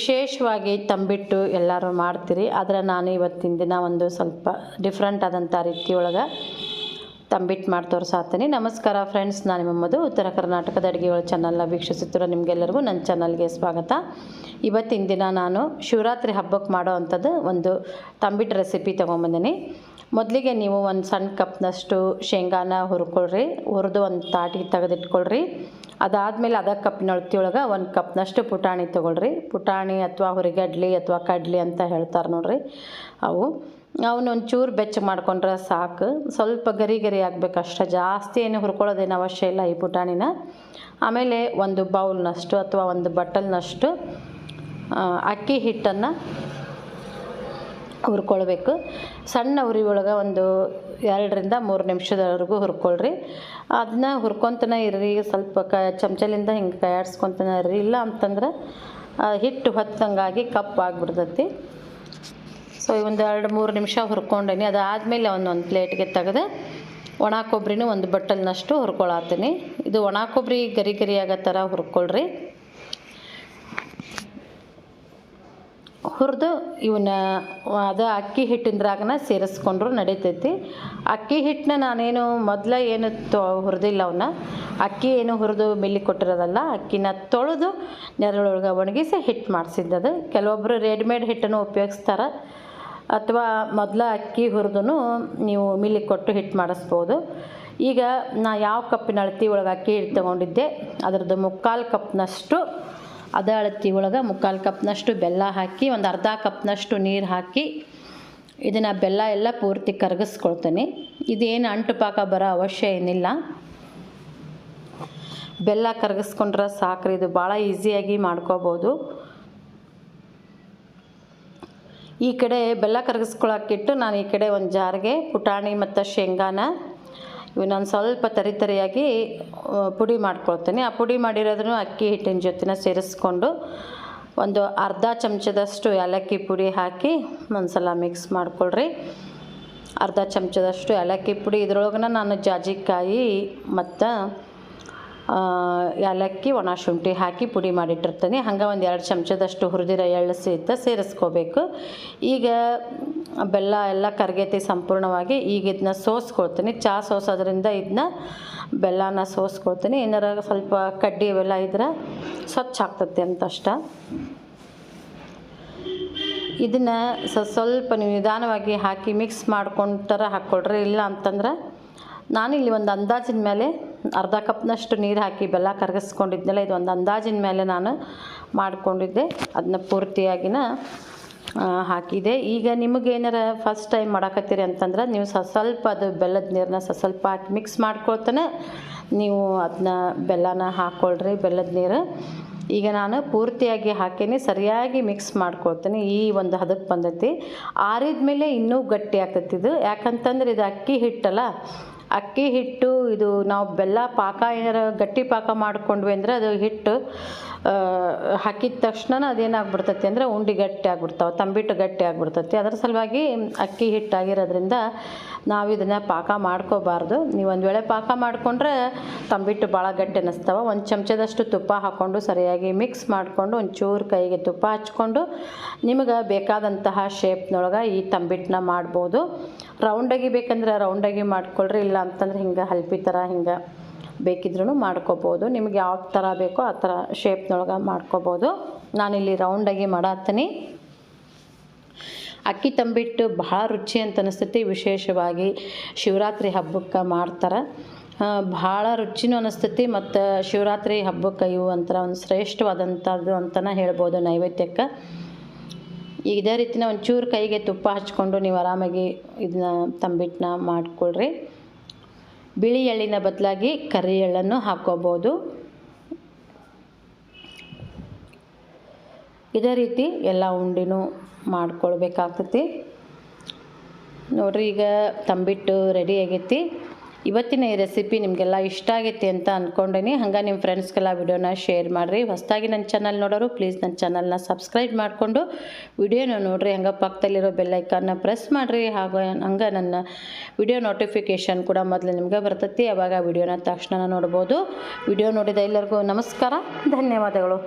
ವಿಶೇಷವಾಗಿ ತಂಬಿಟ್ಟು ಎಲ್ಲರೂ ಮಾಡ್ತೀರಿ, ಆದರೆ ನಾನು ಇವತ್ತಿನ ದಿನ ಒಂದು ಸ್ವಲ್ಪ ಡಿಫ್ರೆಂಟ್ ಆದಂಥ ರೀತಿಯೊಳಗೆ ತಂಬಿಟ್ಟು ಮಾಡಿ ತೋರಿಸಾತೀನಿ. ನಮಸ್ಕಾರ ಫ್ರೆಂಡ್ಸ್ ನಾನು ನಿಮ್ಮದು ಉತ್ತರ ಕರ್ನಾಟಕದ ಅಡುಗೆಗಳ ಚಾನಲ್ನ ವೀಕ್ಷಿಸುತ್ತಿರೋ ನಿಮಗೆಲ್ಲರಿಗೂ ನನ್ನ ಚಾನಲ್ಗೆ ಸ್ವಾಗತ. ಇವತ್ತಿನ ದಿನ ನಾನು ಶಿವರಾತ್ರಿ ಹಬ್ಬಕ್ಕೆ ಮಾಡೋ ಅಂಥದ್ದು ಒಂದು ತಂಬಿಟ್ಟು ರೆಸಿಪಿ ತೊಗೊಂಬಂದಿನಿ. ಮೊದಲಿಗೆ ನೀವು ಒಂದು ಸಣ್ಣ ಕಪ್ನಷ್ಟು ಶೇಂಗಾನ ಹುರ್ಕೊಳ್ರಿ, ಹುರಿದು ಒಂದು ತಾಟಿಗೆ ತೆಗೆದಿಟ್ಕೊಳ್ರಿ. ಅದಾದಮೇಲೆ ಅದ ಕಪ್ಪಿನ ಒಳಗೆ ಒಂದು ಕಪ್ನಷ್ಟು ಪುಟಾಣಿ ತೊಗೊಳ್ರಿ. ಪುಟಾಣಿ ಅಥವಾ ಹುರಿಗಡ್ಲಿ ಅಥವಾ ಕಡ್ಲಿ ಅಂತ ಹೇಳ್ತಾರೆ ನೋಡ್ರಿ ಅವು. ಅವನ್ನ ಒಂಚೂರು ಬೆಚ್ಚ ಮಾಡ್ಕೊಂಡ್ರೆ ಸಾಕು. ಸ್ವಲ್ಪ ಗರಿ ಗರಿ ಅಷ್ಟೇ. ಜಾಸ್ತಿ ಏನು ಹುರ್ಕೊಳ್ಳೋದೇನು ಅವಶ್ಯ ಇಲ್ಲ ಈ ಪುಟಾಣಿನ. ಆಮೇಲೆ ಒಂದು ಬೌಲ್ನಷ್ಟು ಅಥವಾ ಒಂದು ಬಟ್ಟಲ್ನಷ್ಟು ಅಕ್ಕಿ ಹಿಟ್ಟನ್ನು ಹುರ್ಕೊಳ್ಬೇಕು. ಸಣ್ಣ ಉರಿ ಒಳಗೆ ಒಂದು ಎರಡರಿಂದ ಮೂರು ನಿಮಿಷದವರೆಗೂ ಹುರ್ಕೊಳ್ರಿ. ಅದನ್ನ ಹುರ್ಕೊತನ ಇರ್ರಿ, ಸ್ವಲ್ಪ ಕ ಚಮಚಲಿಂದ ಹಿಂಗೆ ಕಾಯಾಡ್ಸ್ಕೊತನ ಇರ್ರಿ. ಇಲ್ಲ ಅಂತಂದ್ರೆ ಹಿಟ್ಟು ಹೊತ್ತಂಗಾಗಿ ಕಪ್ಪು ಆಗಿಬಿಡ್ತೈತಿ. ಸೊ ಒಂದು ಎರಡು ಮೂರು ನಿಮಿಷ ಹುರ್ಕೊಂಡೇನಿ. ಅದಾದಮೇಲೆ ಒಂದೊಂದು ಪ್ಲೇಟ್ಗೆ ತೆಗೆದು ಒಣ ಕೊಬ್ಬರಿನೂ ಒಂದು ಬಟ್ಟಲ್ನಷ್ಟು ಹುರ್ಕೊಳತ್ತೀನಿ ಇದು ಒಣ ಕೊಬ್ಬರಿ ಗರಿ ಗರಿ ಆಗೋ ಥರ ಹುರ್ಕೊಳ್ರಿ. ಹುರಿದು ಇವನ್ನ ಅದು ಅಕ್ಕಿ ಹಿಟ್ಟಿಂದ್ರಾಗನ ಸೇರಿಸ್ಕೊಂಡ್ರು ನಡೀತೈತಿ. ಅಕ್ಕಿ ಹಿಟ್ಟನ್ನ ನಾನೇನು ಮೊದಲ ಏನು ತೊ ಹುರಿದಿಲ್ಲ ಅವನ್ನ ಅಕ್ಕಿ ಏನು ಹುರಿದು ಮಿಲ್ಲಿ ಕೊಟ್ಟಿರೋದಲ್ಲ, ಅಕ್ಕಿನ ತೊಳೆದು ನೆರಳೊಳಗೆ ಒಣಗಿಸಿ ಹಿಟ್ಟು ಮಾಡಿಸಿದ್ದದು. ಕೆಲವೊಬ್ಬರು ರೆಡಿಮೇಡ್ ಹಿಟ್ಟನ್ನು ಉಪಯೋಗಿಸ್ತಾರೆ. ಅಥವಾ ಮೊದಲ ಅಕ್ಕಿ ಹುರಿದು ನೀವು ಮಿಲ್ಲಿ ಕೊಟ್ಟು ಹಿಟ್ಟು ಮಾಡಿಸ್ಬೋದು. ಈಗ ನಾ ಯಾವ ಕಪ್ಪಿನ ಅಳತಿ ಒಳಗೆ ಅಕ್ಕಿ ಹಿಟ್ಟು ತೊಗೊಂಡಿದ್ದೆ, ಅದರದ್ದು ಮುಕ್ಕಾಲು ಕಪ್ನಷ್ಟು ಅದೇ ಅಳತಿ ಒಳಗೆ ಮುಕ್ಕಾಲು ಕಪ್ನಷ್ಟು ಬೆಲ್ಲ ಹಾಕಿ, ಒಂದು ಅರ್ಧ ಕಪ್ನಷ್ಟು ನೀರು ಹಾಕಿ, ಇದನ್ನು ಬೆಲ್ಲ ಎಲ್ಲ ಪೂರ್ತಿ ಕರಗಿಸ್ಕೊಳ್ತೀನಿ. ಇದೇನು ಅಂಟು ಪಾಕ ಬರೋ ಅವಶ್ಯ ಏನಿಲ್ಲ. ಬೆಲ್ಲ ಕರಗಿಸ್ಕೊಂಡ್ರೆ ಸಾಕ್ರಿ, ಇದು ಭಾಳ ಈಸಿಯಾಗಿ ಮಾಡ್ಕೋಬೋದು. ಈ ಕಡೆ ಬೆಲ್ಲ ಕರಗಿಸ್ಕೊಳಕ್ಕಿಟ್ಟು ನಾನು ಈ ಕಡೆ ಒಂದು ಜಾರ್ಗೆ ಪುಟಾಣಿ ಮತ್ತು ಶೇಂಗಾನ ಇವನ್ನೊಂದು ಸ್ವಲ್ಪ ತರಿ ತರಿಯಾಗಿ ಪುಡಿ ಮಾಡ್ಕೊಳ್ತೇನೆ. ಆ ಪುಡಿ ಮಾಡಿರೋದನ್ನು ಅಕ್ಕಿ ಹಿಟ್ಟಿನ ಜೊತೆನ ಸೇರಿಸ್ಕೊಂಡು ಒಂದು ಅರ್ಧ ಚಮಚದಷ್ಟು ಏಲಕ್ಕಿ ಪುಡಿ ಹಾಕಿ ಒಂದ್ಸಲ ಮಿಕ್ಸ್ ಮಾಡ್ಕೊಳ್ರಿ. ಅರ್ಧ ಚಮಚದಷ್ಟು ಏಲಕ್ಕಿ ಪುಡಿ. ಇದ್ರೊಳಗನ ನಾನು ಜಾಜಿಕಾಯಿ ಮತ್ತು ಏಲಕ್ಕಿ, ಒಣ ಶುಂಠಿ ಹಾಕಿ ಪುಡಿ ಮಾಡಿಟ್ಟಿರ್ತೀನಿ. ಹಂಗೆ ಒಂದು ಎರಡು ಚಮಚದಷ್ಟು ಹುರಿದಿರೋ ಎಳ್ಳು ಸಹಿತ ಸೇರಿಸ್ಕೋಬೇಕು. ಈಗ ಬೆಲ್ಲ ಎಲ್ಲ ಕರಗೈತಿ ಸಂಪೂರ್ಣವಾಗಿ. ಈಗ ಇದನ್ನ ಸೋಸ್ಕೊಳ್ತೀನಿ. ಚಹಾ ಸೋಸೋದ್ರಿಂದ ಇದನ್ನ ಬೆಲ್ಲನ ಸೋಸ್ಕೊಳ್ತೀನಿ. ಏನಾರ ಸ್ವಲ್ಪ ಕಡ್ಡಿ ಇವೆಲ್ಲ ಇದ್ರೆ ಸ್ವಚ್ಛ ಆಗ್ತೈತಿ ಅಂತಷ್ಟ. ಇದನ್ನು ಸ, ಸ್ವಲ್ಪ ನೀವು ನಿಧಾನವಾಗಿ ಹಾಕಿ ಮಿಕ್ಸ್ ಮಾಡ್ಕೊಂಡ್ರೆ ಹಾಕ್ಕೊಳ್ರಿ ಇಲ್ಲ ಅಂತಂದ್ರೆ ನಾನಿಲ್ಲಿ ಒಂದು ಅಂದಾಜಿನ ಮೇಲೆ ಅರ್ಧ ಕಪ್ನಷ್ಟು ನೀರು ಹಾಕಿ ಬೆಲ್ಲ ಕರಗಿಸ್ಕೊಂಡಿದ್ನಲ್ಲ, ಇದು ಒಂದು ಅಂದಾಜಿನ ಮೇಲೆ ನಾನು ಮಾಡಿಕೊಂಡಿದ್ದೆ. ಅದನ್ನ ಪೂರ್ತಿಯಾಗಿನ ಹಾಕಿದೆ. ಈಗ ನಿಮಗೇನಾರ ಫಸ್ಟ್ ಟೈಮ್ ಮಾಡಾಕತ್ತೀರಿ ಅಂತಂದ್ರೆ, ನೀವು ಸ, ಸ್ವಲ್ಪ ಅದು ಬೆಲ್ಲದ ನೀರನ್ನ ಸ ಹಾಕಿ ಮಿಕ್ಸ್ ಮಾಡ್ಕೊಳ್ತಾನೆ. ನೀವು ಅದನ್ನ ಬೆಲ್ಲನ ಹಾಕ್ಕೊಳ್ರಿ ಬೆಲ್ಲದ ನೀರು. ಈಗ ನಾನು ಪೂರ್ತಿಯಾಗಿ ಹಾಕೀನಿ, ಸರಿಯಾಗಿ ಮಿಕ್ಸ್ ಮಾಡ್ಕೊಳ್ತೀನಿ. ಈ ಒಂದು ಹದಕ್ಕೆ ಬಂದೈತಿ. ಆರಿದ ಮೇಲೆ ಇನ್ನೂ ಗಟ್ಟಿ ಆಗ್ತೈತಿ ಇದು. ಯಾಕಂತಂದ್ರೆ ಇದು ಅಕ್ಕಿ ಹಿಟ್ಟಲ್ಲ. ಅಕ್ಕಿ ಹಿಟ್ಟು, ಇದು ನಾವು ಬೆಲ್ಲ ಪಾಕ, ಏನಾರ ಗಟ್ಟಿ ಪಾಕ ಮಾಡ್ಕೊಂಡ್ವಿ ಅಂದರೆ ಅದು ಹಿಟ್ಟು ಹಾಕಿದ ತಕ್ಷಣ ಅದೇನಾಗ್ಬಿಡ್ತೈತಿ ಅಂದರೆ ಉಂಡೆ ಗಟ್ಟಿ ಆಗ್ಬಿಡ್ತಾವೆ, ತಂಬಿಟ್ಟು ಗಟ್ಟಿ ಆಗ್ಬಿಡ್ತೈತಿ. ಅದ್ರ ಸಲುವಾಗಿ ಅಕ್ಕಿ ಹಿಟ್ಟಾಗಿರೋದ್ರಿಂದ ನಾವು ಇದನ್ನು ಪಾಕ ಮಾಡ್ಕೋಬಾರ್ದು. ನೀವು ಒಂದು ವೇಳೆ ಪಾಕ ಮಾಡಿಕೊಂಡ್ರೆ ತಂಬಿಟ್ಟು ಭಾಳ ಗಟ್ಟಿ ಅನ್ನಿಸ್ತಾವೆ. ಒಂದು ಚಮಚದಷ್ಟು ತುಪ್ಪ ಹಾಕ್ಕೊಂಡು ಸರಿಯಾಗಿ ಮಿಕ್ಸ್ ಮಾಡಿಕೊಂಡು ಒಂಚೂರು ಕೈಗೆ ತುಪ್ಪ ಹಚ್ಕೊಂಡು ನಿಮಗೆ ಬೇಕಾದಂತಹ ಶೇಪ್ನೊಳಗೆ ಈ ತಂಬಿಟ್ಟನ್ನ ಮಾಡ್ಬೋದು. ರೌಂಡಾಗಿ ಬೇಕಂದ್ರೆ ರೌಂಡಾಗಿ ಮಾಡ್ಕೊಳ್ರಿ, ಇಲ್ಲ ಅಂತಂದ್ರೆ ಹಿಂಗೆ ಹಲ್ಪಿ ಥರ ಹಿಂಗೆ ಬೇಕಿದ್ರೂ ಮಾಡ್ಕೋಬೋದು. ನಿಮ್ಗೆ ಯಾವ ಥರ ಬೇಕೋ ಆ ಥರ ಶೇಪ್ನೊಳಗೆ ಮಾಡ್ಕೋಬೋದು. ನಾನಿಲ್ಲಿ ರೌಂಡಾಗಿ ಮಾಡತ್ತೀನಿ. ಅಕ್ಕಿ ತಂಬಿಟ್ಟು ಭಾಳ ರುಚಿ ಅಂತ ಅನಿಸ್ತೈತಿ. ವಿಶೇಷವಾಗಿ ಶಿವರಾತ್ರಿ ಹಬ್ಬಕ್ಕೆ ಮಾಡ್ತಾರೆ. ಭಾಳ ರುಚಿನೂ ಅನಿಸ್ತೈತಿ ಮತ್ತು ಶಿವರಾತ್ರಿ ಹಬ್ಬಕ್ಕೆ ಇವು ಅಂತ ಒಂದು ಶ್ರೇಷ್ಠವಾದಂಥದ್ದು ಅಂತಲೇ ಹೇಳ್ಬೋದು ನೈವೇದ್ಯಕ್ಕೆ. ಈಗ ಇದೇ ರೀತಿನ ಒಂಚೂರು ಕೈಗೆ ತುಪ್ಪ ಹಚ್ಕೊಂಡು ನೀವು ಆರಾಮಾಗಿ ಇದನ್ನ ತಂಬಿಟ್ಟನ್ನ ಮಾಡ್ಕೊಳ್ರಿ. ಬಿಳಿ ಎಳ್ಳಿನ ಬದಲಾಗಿ ಕರಿ ಎಳ್ಳನ್ನು ಹಾಕ್ಕೋಬೋದು. ಇದೇ ರೀತಿ ಎಲ್ಲ ಉಂಡಿನೂ ಮಾಡ್ಕೊಳ್ಬೇಕಾಗ್ತೈತಿ. ನೋಡ್ರಿ ಈಗ ತಂಬಿಟ್ಟು ರೆಡಿ ಆಗೈತಿ. ಇವತ್ತಿನ ಈ ರೆಸಿಪಿ ನಿಮಗೆಲ್ಲ ಇಷ್ಟ ಆಗೈತಿ ಅಂತ ಅಂದ್ಕೊಂಡೇನಿ ಹಂಗೆ ನಿಮ್ಮ ಫ್ರೆಂಡ್ಸ್ಗೆಲ್ಲ ವಿಡಿಯೋನ ಶೇರ್ ಮಾಡಿರಿ. ಹೊಸದಾಗಿ ನನ್ನ ಚಾನಲ್ ನೋಡೋರು ಪ್ಲೀಸ್ ನನ್ನ ಚಾನಲ್ನ ಸಬ್ಸ್ಕ್ರೈಬ್ ಮಾಡಿಕೊಂಡು ವಿಡಿಯೋನ ನೋಡಿರಿ. ಹಂಗೆ ಪಕ್ಕದಲ್ಲಿರೋ ಬೆಲ್ಲೈಕನ್ನ ಪ್ರೆಸ್ ಮಾಡಿರಿ. ಹಾಗೂ ಹಂಗೆ ನನ್ನ ವಿಡಿಯೋ ನೋಟಿಫಿಕೇಷನ್ ಕೂಡ ಮೊದಲು ನಿಮಗೆ ಬರ್ತೈತಿ. ಅವಾಗ ವಿಡಿಯೋನ ತಕ್ಷಣ ನೋಡ್ಬೋದು. ವಿಡಿಯೋ ನೋಡಿದ ಎಲ್ಲರಿಗೂ ನಮಸ್ಕಾರ. ಧನ್ಯವಾದಗಳು.